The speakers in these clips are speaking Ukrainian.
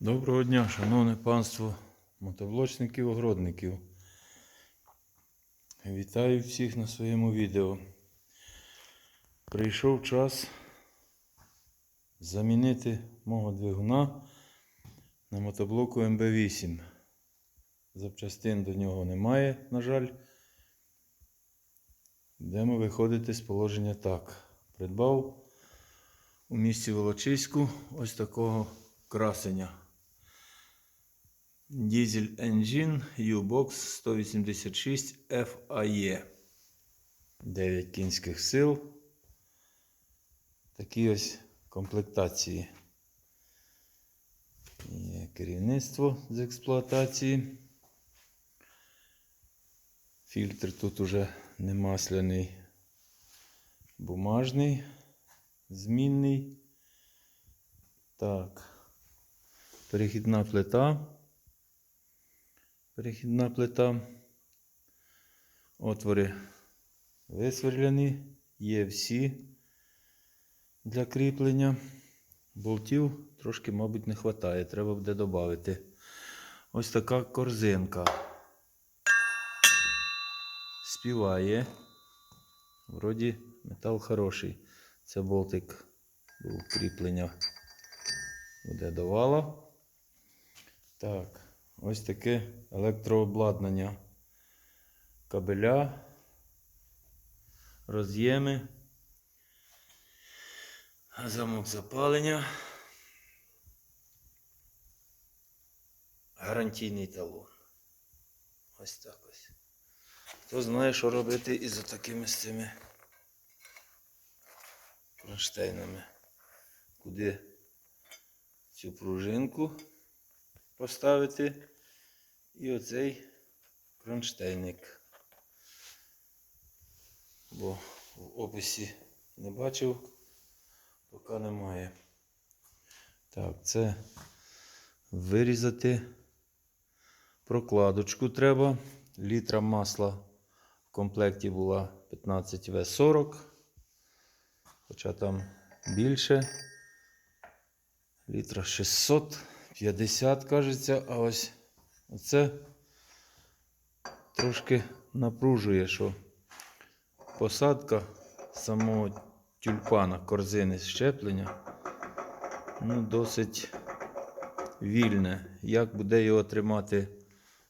Доброго дня, шановне панство мотоблочників, огородників. Вітаю всіх на своєму відео. Прийшов час замінити мого двигуна на мотоблоку МБ8. Запчастин до нього немає, на жаль. Будемо виходити з положення так. Придбав у місті Волочиську ось такого красення. Diesel Engine U-Box 186 FAE. 9 кінських сил. Такі ось комплектації. Є керівництво з експлуатації. Фільтр тут уже не масляний, бумажний, змінний. Так. Перехідна плита. Перехідна плита. Отвори висверлені. Є всі для кріплення. Болтів трошки, мабуть, не вистачає. Треба буде додати. Ось така корзинка. Співає. Вроді метал хороший. Це болтик був кріплення. Буде до вала. Так, ось таке електрообладнання. Кабеля, роз'єми, замок запалення, гарантійний талон. Ось так ось. Хто знає, що робити із такими з цими кронштейнами. Куди цю пружинку поставити і оцей кронштейник. Бо в описі не бачив, поки немає. Так, це вирізати прокладочку треба. Літра масла в комплекті була 15В40, хоча там більше. Літра 650, кажеться, а ось оце трошки напружує, що посадка самого тюльпана, корзини щеплення, ну, досить вільне. Як буде його тримати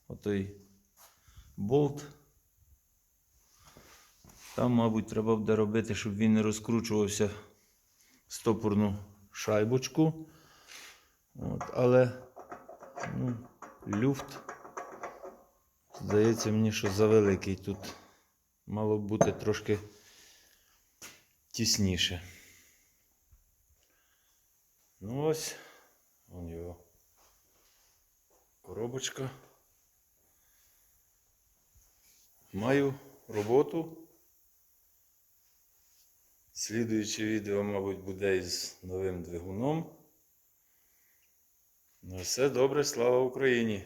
отой болт, там, мабуть, треба буде робити, щоб він не розкручувався стопорну шайбочку. От, але ну, люфт, здається мені, що завеликий тут. Мало б бути трошки тісніше. Ну ось, вон його коробочка. Маю роботу. Слідуюче відео, мабуть, буде із новим двигуном. Ну, все добре, слава Україні!